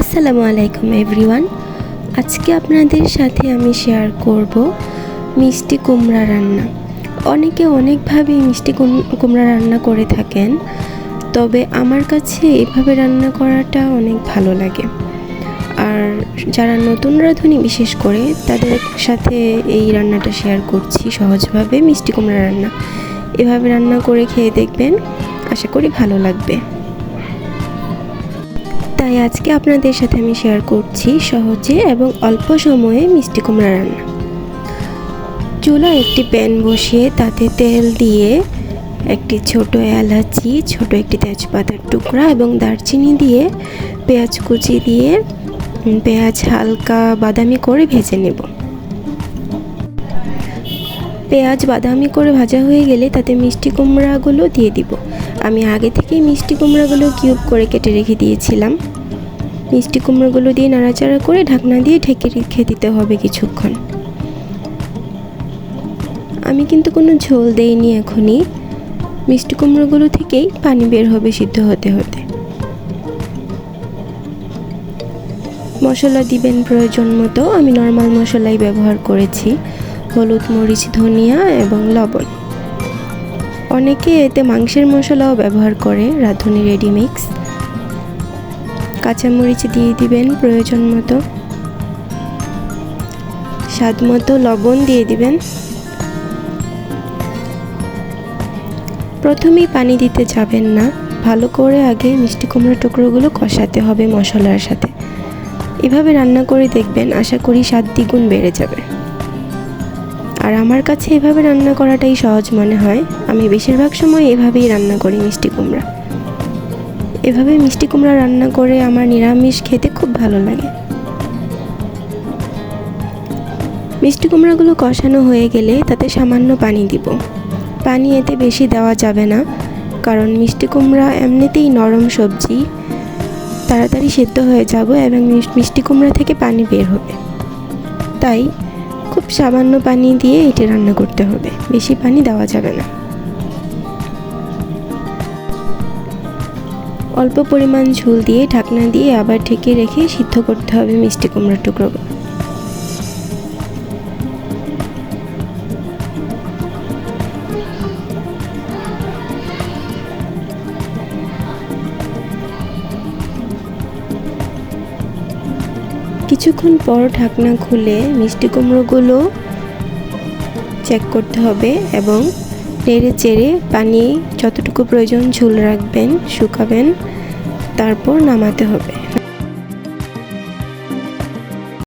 আসসালামু আলাইকুম এভরিওয়ান। আজকে আপনাদের সাথে আমি শেয়ার করব মিষ্টি কুমড়া রান্না। অনেকে অনেকভাবে মিষ্টি কুমড়া রান্না করে থাকেন, তবে আমার কাছে এভাবে রান্না করাটা অনেক ভালো লাগে। আর যারা নতুন রাঁধুনি বিশেষ করে, তাদের সাথে এই রান্নাটা শেয়ার করছি সহজভাবে, মিষ্টি কুমড়া রান্না। এভাবে রান্না করে খেয়ে দেখবেন, আশা করি ভালো লাগবে। তাই আজকে আপনাদের সাথে আমি শেয়ার করছি সহজে এবং অল্প সময়ে মিষ্টি কুমড়া রান্না। চুলায় একটি প্যান বসিয়ে তাতে তেল দিয়ে একটি ছোট এলাচি, ছোট একটি তেজপাতার টুকরা এবং দারচিনি দিয়ে পেঁয়াজ কুচি দিয়ে পেঁয়াজ হালকা বাদামি করে ভেজে নেব। পেঁয়াজ বাদামি করে ভাজা হয়ে গেলে তাতে মিষ্টি কুমড়াগুলো দিয়ে দিব। আমি আগে থেকেই মিষ্টি কুমড়াগুলো কিউব করে কেটে রেখে দিয়েছিলাম। মিষ্টি কুমড়োগুলো দিয়ে নাড়াচাড়া করে ঢাকনা দিয়ে ঢেকে রেখে দিতে হবে কিছুক্ষণ। আমি কিন্তু কোনো ঝোল দেইনি এখনই। মিষ্টি কুমড়োগুলো থেকেই পানি বের হবে সিদ্ধ হতে হতে। মশলা দিবেন প্রয়োজন মতো। আমি নর্মাল মশলাই ব্যবহার করেছি। হলুদ, মরিচ, ধনিয়া এবং লবণ। অনেকে এতে মাংসের মশলাও ব্যবহার করে, রাঁধুনি রেডিমিক্স। কাঁচামরিচ দিয়ে দিবেন প্রয়োজন মতো। স্বাদ মতো লবণ দিয়ে দিবেন। প্রথমেই পানি দিতে যাবেন না। ভালো করে আগে মিষ্টি কুমড়ো টুকরোগুলো কষাতে হবে মশলার সাথে। এভাবে রান্না করে দেখবেন, আশা করি স্বাদ দ্বিগুণ বেড়ে যাবে। আর আমার কাছে এভাবে রান্না করাটাই সহজ মনে হয়। আমি বেশিরভাগ সময় এভাবেই রান্না করি মিষ্টি কুমড়া। এভাবে মিষ্টি কুমড়া রান্না করে আমার নিরামিষ খেতে খুব ভালো লাগে। মিষ্টি কুমড়াগুলো কষানো হয়ে গেলে তাতে সামান্য পানি দিব। পানি এতে বেশি দেওয়া যাবে না, কারণ মিষ্টি কুমড়া এমনিতেই নরম সবজি। তাড়াতাড়ি সেদ্ধ হয়ে যাব এবং মিষ্টি কুমড়া থেকে পানি বের হবে। তাই খুব সামান্য পানি দিয়ে এটি রান্না করতে হবে, বেশি পানি দেওয়া যাবে না। অল্প পরিমাণ ঝোল দিয়ে ঢাকনা দিয়ে আবার ঢেকে রেখে সিদ্ধ করতে হবে মিষ্টি কুমড়ার টুকরো। কিছুক্ষণ পর ঢাকনা খুলে মিষ্টি কুমড়োগুলো চেক করতে হবে এবং নেড়ে চেড়ে পানি যতটুকু প্রয়োজন ঝুল রাখবেন শুকাবেন তারপর নামাতে হবে।